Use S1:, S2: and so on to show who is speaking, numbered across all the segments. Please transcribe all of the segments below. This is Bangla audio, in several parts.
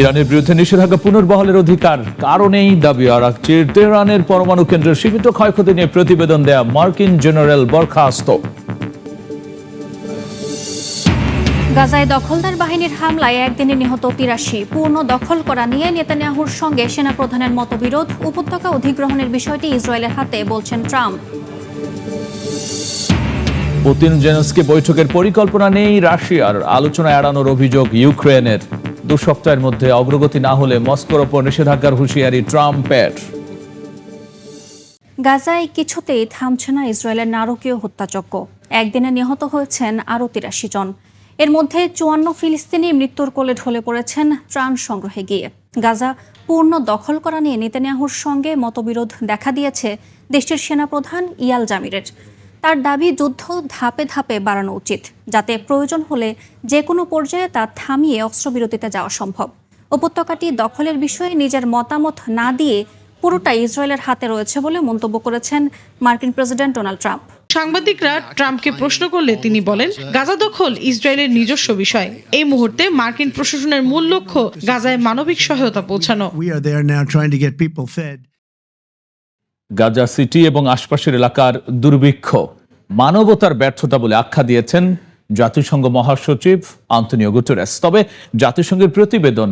S1: ইরানের বিরুদ্ধে নিষেধাজ্ঞা পুনর্বহালের অধিকার কারণেই দাবি রাখছে তেহরানের পরমাণু কেন্দ্রের সীমিত ক্ষয়ক্ষতি নিয়ে প্রতিবেদন দেয়া মার্কিন জেনারেল বরখাস্ত।
S2: গাজায় দখলদার বাহিনীর হামলায় একদিনে নিহত তিরাশি। পূর্ণ দখল করা নিয়ে নেতানিয়াহুর সঙ্গে সেনাপ্রধানের মতবিরোধ উপত্যকা অধিগ্রহণের বিষয়টি ইসরায়েলের হাতে বলছেন ট্রাম্প।
S1: পুতিন জেনস্কি বৈঠকের পরিকল্পনা নেই রাশিয়ার আলোচনা এড়ানোর অভিযোগ ইউক্রেনের। দু সপ্তাহের মধ্যে অগ্রগতি না হলে মস্কোর ওপর নিষেধাজ্ঞার হুঁশিয়ারি ট্রাম্পের।
S2: গাজায় কিছুতেই থামছে না ইসরায়েলের নারকীয় হত্যাযজ্ঞ। একদিনে নিহত হয়েছেন আরও তিরাশি জন। এর মধ্যে চুয়ান্ন ফিলিস্তিনি মৃত্যুর কোলে ঢলে পড়েছেন ত্রাণ সংগ্রহে গিয়ে। গাজা পূর্ণ দখল করা নিয়ে নেতানিয়াহুর সঙ্গে মতবিরোধ দেখা দিয়েছে দেশটির সেনাপ্রধান ইয়াল জামিরের। তার দাবি যুদ্ধ ধাপে ধাপে বাড়ানো উচিত যাতে প্রয়োজন হলে যে কোনো পর্যায়ে তা থামিয়ে অস্ত্রবিরতিতে যাওয়া সম্ভব। উপত্যকাটি দখলের বিষয়ে নিজের মতামত না দিয়ে পুরোটাই ইসরায়েলের হাতে রয়েছে বলে মন্তব্য করেছেন মার্কিন প্রেসিডেন্ট ডোনাল্ড ট্রাম্প।
S3: সাংবাদিকরা ট্রাম্পকে প্রশ্ন করলে তিনি বলেন গাজা দখল ইসরায়েলের নিজস্ব বিষয়। এই মুহূর্তে মার্কিন প্রশাসনের মূল লক্ষ্য গাজায় মানবিক সহায়তা পৌঁছানো.
S1: গাজা সিটি এবং আশপাশের এলাকার দুর্ভিক্ষ। মানবতার ব্যর্থতা বলে আখ্যা দিয়েছেন জাতিসংঘ মহাসচিব আন্তনিও গুতেরেস। তবে জাতিসংঘের প্রতিবেদন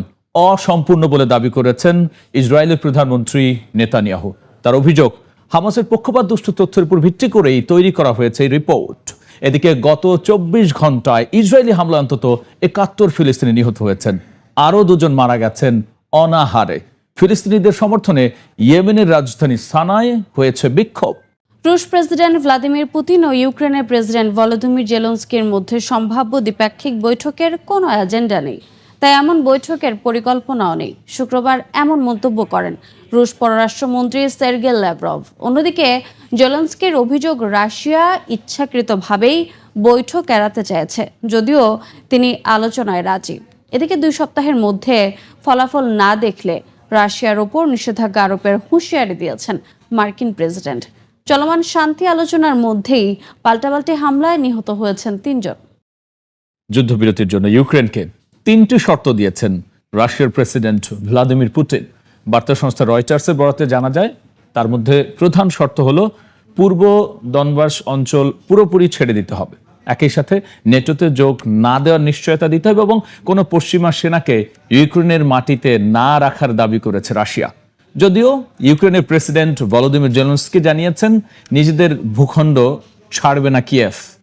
S1: অসম্পূর্ণ বলে দাবি করেছেন ইসরায়েলের প্রধানমন্ত্রী নেতানিয়াহু। তার অভিযোগ, হামাসের পক্ষপাত দুষ্ট তথ্যের উপর ভিত্তি করেই তৈরি করা হয়েছে এই রিপোর্ট। এদিকে গত চব্বিশ ঘন্টায় ইসরায়েলি হামলা অন্তত একাত্তর ফিলিস্তিনি নিহত হয়েছেন। আরও দুজন মারা গেছেন অনাহারে। ফিলিস্তিনিদের সমর্থনে ইয়েমেনের রাজধানী সানায় হয়েছে বিক্ষোভ।
S4: রুশ প্রেসিডেন্ট ভ্লাদিমির পুতিন ও ইউক্রেনের প্রেসিডেন্ট ভলোদিমির জেলন্সকির মধ্যে সম্ভাব্য দ্বিপাক্ষিক বৈঠকের কোনো এজেন্ডা নেই। তাই এমন বৈঠকের পরিকল্পনাও নেই। শুক্রবার এমন মন্তব্য করেন রুশ পররাষ্ট্রমন্ত্রী সের্গে ল্যাভরভ। অন্যদিকে, জেলন্সকির অভিযোগ রাশিয়া ইচ্ছাকৃতভাবেই বৈঠক এড়াতে চেয়েছে, যদিও তিনি আলোচনায় রাজি। এদিকে দুই সপ্তাহের মধ্যে ফলাফল না দেখলে রাশিয়ার ওপর নিষেধাজ্ঞা আরোপের হুঁশিয়ারি দিয়েছেন মার্কিন প্রেসিডেন্ট। চলমান শান্তি আলোচনার মধ্যেই পাল্টাপাল্টি হামলায় নিহত হয়েছেন তিনজন।
S1: যুদ্ধবিরতির জন্য ইউক্রেনকে তিনটি শর্ত দিয়েছেন রাশিয়ার প্রেসিডেন্ট ভ্লাদিমির পুতিন। বার্তা সংস্থা রয়টার্সের বরাতে জানা যায়, তার মধ্যে প্রধান শর্ত হল পূর্ব দনবাস অঞ্চল পুরোপুরি ছেড়ে দিতে হবে। একই সাথে নেটোতে যোগ না দেওয়ার নিশ্চয়তা দিতে হবে এবং কোনো পশ্চিমা সেনাকে ইউক্রেনের মাটিতে না রাখার দাবি করেছে রাশিয়া। যদিও ইউক্রেনের প্রেসিডেন্ট ভলোদিমির জেলস্কি জানিয়েছেন নিজেদের ভূখণ্ড ছাড়বে না কিয়েভ।